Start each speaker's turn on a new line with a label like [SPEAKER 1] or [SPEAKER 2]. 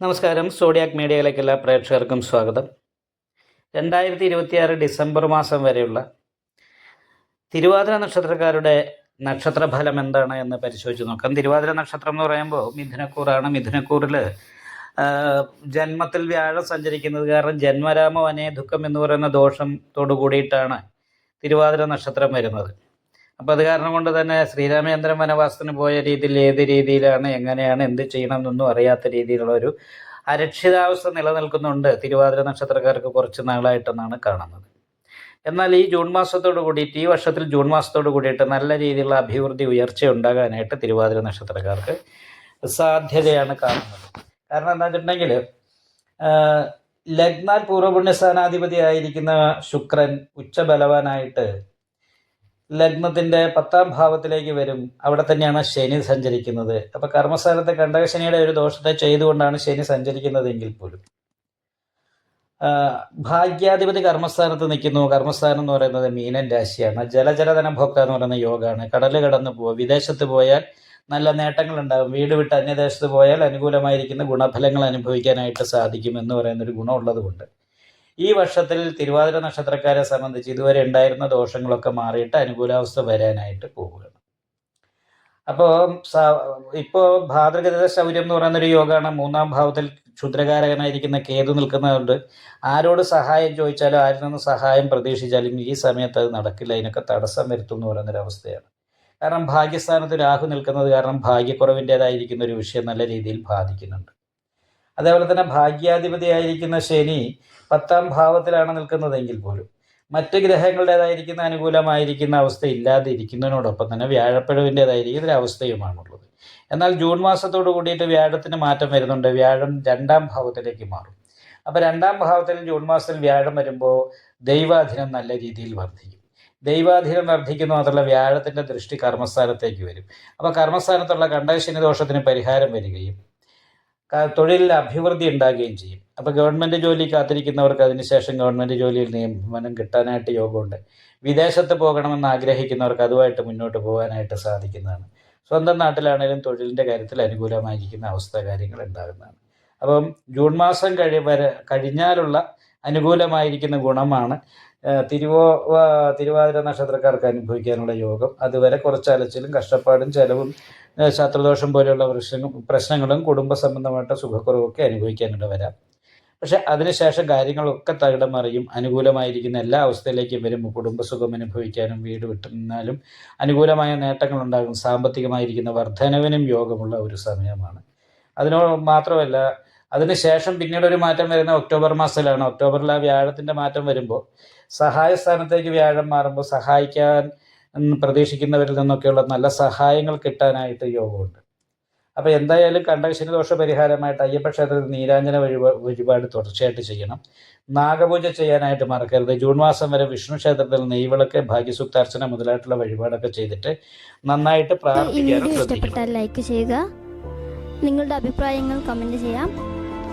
[SPEAKER 1] നമസ്കാരം. സോഡിയാക് മീഡിയയിലേക്ക് എല്ലാ പ്രേക്ഷകർക്കും സ്വാഗതം. രണ്ടായിരത്തി ഇരുപത്തിയാറ് ഡിസംബർ മാസം വരെയുള്ള തിരുവാതിര നക്ഷത്രക്കാരുടെ നക്ഷത്രഫലം എന്താണ് എന്ന് പരിശോധിച്ച് നോക്കാം. തിരുവാതിര നക്ഷത്രം എന്ന് പറയുമ്പോൾ മിഥുനക്കൂറാണ്. മിഥുനക്കൂറിൽ ജന്മത്തിൽ വ്യാഴം സഞ്ചരിക്കുന്നത് കാരണം ജന്മരാമോ അനേ ദുഃഖം എന്ന് പറയുന്ന ദോഷത്തോടു കൂടിയിട്ടാണ് തിരുവാതിര നക്ഷത്രം വരുന്നത്. അപ്പോൾ അത് കാരണം കൊണ്ട് തന്നെ ശ്രീരാമചന്ദ്രൻ വനവാസത്തിന് പോയ രീതിയിൽ ഏത് രീതിയിലാണ് എങ്ങനെയാണ് എന്ത് ചെയ്യണം എന്നൊന്നും അറിയാത്ത രീതിയിലുള്ള ഒരു അരക്ഷിതാവസ്ഥ നിലനിൽക്കുന്നുണ്ട് തിരുവാതിര നക്ഷത്രക്കാർക്ക് കുറച്ച് നാളായിട്ടെന്നാണ് കാണുന്നത്. എന്നാൽ ഈ ജൂൺ മാസത്തോട് കൂടിയിട്ട് ഈ വർഷത്തിൽ ജൂൺ മാസത്തോട് കൂടിയിട്ട് നല്ല രീതിയിലുള്ള അഭിവൃദ്ധി ഉയർച്ച ഉണ്ടാകാനായിട്ട് തിരുവാതിര നക്ഷത്രക്കാർക്ക് സാധ്യതയാണ് കാണുന്നത്. കാരണം എന്താ വെച്ചിട്ടുണ്ടെങ്കിൽ ലഗ്നാൽ പൂർവപുണ്യസ്ഥാനാധിപതി ആയിരിക്കുന്ന ശുക്രൻ ഉച്ചബലവാനായിട്ട് ലഗ്നത്തിന്റെ പത്താം ഭാവത്തിലേക്ക് വരും. അവിടെ തന്നെയാണ് ശനി സഞ്ചരിക്കുന്നത്. അപ്പോൾ കർമ്മസ്ഥാനത്തെ കണ്ടകശനിയുടെ ഒരു ദോഷത്തെ ചെയ്തുകൊണ്ടാണ് ശനി സഞ്ചരിക്കുന്നതെങ്കിൽ പോലും. ഭാഗ്യാധിപതി കർമ്മസ്ഥാനത്ത് നിൽക്കുന്നു. കർമ്മസ്ഥാനം എന്ന് പറയുന്നത് മീനൻ രാശിയാണ്. ജലജലധന ഭോക്ത എന്ന് പറയുന്ന യോഗമാണ് കടൽ കടന്നു പോകുക വിദേശത്ത് പോയാൽ നല്ല നേട്ടങ്ങൾ ഉണ്ടാകും. വീട് വിട്ട് അന്യദേശത്ത് പോയാൽ അനുകൂലമായിരിക്കുന്ന ഗുണഫലങ്ങൾ അനുഭവിക്കാനായിട്ട് സാധിക്കും എന്ന് പറയുന്ന ഒരു ഗുണമുള്ളത് കൊണ്ട് ഈ വർഷത്തിൽ തിരുവാതിര നക്ഷത്രക്കാരെ സംബന്ധിച്ച് ഇതുവരെ ഉണ്ടായിരുന്ന ദോഷങ്ങളൊക്കെ മാറിയിട്ട് അനുകൂലാവസ്ഥ വരാനായിട്ട് പോവുകയാണ്. അപ്പോൾ ഇപ്പോൾ ഭാദ്രഗത ശൗര്യം എന്ന് പറയുന്ന ഒരു യോഗമാണ് മൂന്നാം ഭാവത്തിൽ ക്ഷുദ്രകാരകനായിരിക്കുന്ന കേതു നിൽക്കുന്നതുകൊണ്ട് ആരോട് സഹായം ചോദിച്ചാലും ആരിൽ നിന്ന് സഹായം പ്രതീക്ഷിച്ചാലും ഈ സമയത്ത് അത് നടക്കില്ല. അതിനൊക്കെ തടസ്സം വരുത്തും എന്ന് പറയുന്നൊരു അവസ്ഥയാണ്. കാരണം ഭാഗ്യസ്ഥാനത്ത് രാഹു നിൽക്കുന്നത് കാരണം ഭാഗ്യക്കുറവിന്റേതായിരിക്കുന്ന ഒരു വിഷയം നല്ല രീതിയിൽ ബാധിക്കുന്നുണ്ട്. അതേപോലെ തന്നെ ഭാഗ്യാധിപതിയായിരിക്കുന്ന ശനി പത്താം ഭാവത്തിലാണ് നിൽക്കുന്നതെങ്കിൽ പോലും മറ്റ് ഗ്രഹങ്ങളുടേതായിരിക്കുന്ന അനുകൂലമായിരിക്കുന്ന അവസ്ഥ ഇല്ലാതെ ഇരിക്കുന്നതിനോടൊപ്പം തന്നെ വ്യാഴപ്പിഴവിന്റെതായിരിക്കും ഒരു അവസ്ഥയുമാണുള്ളത്. എന്നാൽ ജൂൺ മാസത്തോട് കൂടിയിട്ട് വ്യാഴത്തിന് മാറ്റം വരുന്നുണ്ട്. വ്യാഴം രണ്ടാം ഭാവത്തിലേക്ക് മാറും. അപ്പോൾ രണ്ടാം ഭാവത്തിൽ ജൂൺ മാസത്തിൽ വ്യാഴം വരുമ്പോൾ ദൈവാധീനം നല്ല രീതിയിൽ വർദ്ധിക്കും. ദൈവാധീനം വർദ്ധിക്കുന്ന മാത്രമല്ല വ്യാഴത്തിന്റെ ദൃഷ്ടി കർമ്മസ്ഥാനത്തേക്ക് വരും. അപ്പോൾ കർമ്മസ്ഥാനത്തുള്ള കണ്ടശനി ദോഷത്തിന് പരിഹാരം വരികയും തൊഴിലിൽ അഭിവൃദ്ധി ഉണ്ടാകുകയും ചെയ്യും. അപ്പോൾ ഗവൺമെന്റ് ജോലി കാത്തിരിക്കുന്നവർക്ക് അതിനുശേഷം ഗവൺമെന്റ് ജോലിയിൽ നിയമനം കിട്ടാനായിട്ട് യോഗമുണ്ട്. വിദേശത്ത് പോകണമെന്ന് ആഗ്രഹിക്കുന്നവർക്ക് അതുമായിട്ട് മുന്നോട്ട് പോകാനായിട്ട് സാധിക്കുന്നതാണ്. സ്വന്തം നാട്ടിലാണെങ്കിലും തൊഴിലിന്റെ കാര്യത്തിൽ അനുകൂലമായിരിക്കുന്ന അവസ്ഥ കാര്യങ്ങൾ ഉണ്ടാകുന്നതാണ്. അപ്പം ജൂൺ മാസം കഴി വരെ കഴിഞ്ഞാലുള്ള അനുകൂലമായിരിക്കുന്ന ഗുണമാണ്. തിരുവോ തിരുവാതിര നക്ഷത്രക്കാർക്ക് അനുഭവിക്കാനുള്ള യോഗം. അതുവരെ കുറച്ച് അലച്ചിലും കഷ്ടപ്പാടും ചെലവും ശത്രുദോഷം പോലെയുള്ള പ്രശ്നങ്ങൾ പ്രശ്നങ്ങളും കുടുംബ സംബന്ധമായിട്ട് സുഖക്കുറവൊക്കെ അനുഭവിക്കാനിട വരാം. പക്ഷെ അതിനുശേഷം കാര്യങ്ങളൊക്കെ തകിടം മറിയും. അനുകൂലമായിരിക്കുന്ന എല്ലാ അവസ്ഥയിലേക്കും വരുമ്പോൾ കുടുംബസുഖം അനുഭവിക്കാനും വീട് വിട്ടു നിന്നാലും അനുകൂലമായ നേട്ടങ്ങൾ ഉണ്ടാകും സാമ്പത്തികമായിരിക്കുന്ന വർധനവിനും യോഗമുള്ള ഒരു സമയമാണ്. അതിനോ മാത്രമല്ല അതിനുശേഷം പിന്നീട് ഒരു മാറ്റം വരുന്ന ഒക്ടോബർ മാസത്തിലാണ്. ഒക്ടോബറിൽ ആ വ്യാഴത്തിന്റെ മാറ്റം വരുമ്പോൾ സഹായ സ്ഥാനത്തേക്ക് വ്യാഴം മാറുമ്പോൾ സഹായിക്കാൻ പ്രതീക്ഷിക്കുന്നവരിൽ നിന്നൊക്കെയുള്ള നല്ല സഹായങ്ങൾ കിട്ടാനായിട്ട് യോഗമുണ്ട്. അപ്പോൾ എന്തായാലും കണ്ടകശനി ദോഷ പരിഹാരമായിട്ട് അയ്യപ്പ ക്ഷേത്രത്തിൽ നീരാഞ്ജന വഴിപാ വഴിപാട് തുടർച്ചയായിട്ട് ചെയ്യണം. നാഗപൂജ ചെയ്യാനായിട്ട് മറക്കരുത്. ജൂൺ മാസം വരെ വിഷ്ണു ക്ഷേത്രത്തിൽ നെയ്വിളക്ക് ഭാഗ്യസുക്താർച്ചന മുതലായിട്ടുള്ള വഴിപാടൊക്കെ ചെയ്തിട്ട് നന്നായിട്ട് പ്രാർത്ഥിക്കാനും
[SPEAKER 2] ലൈക്ക് ചെയ്യുക. നിങ്ങളുടെ അഭിപ്രായങ്ങൾ കമന്റ് ചെയ്യാം.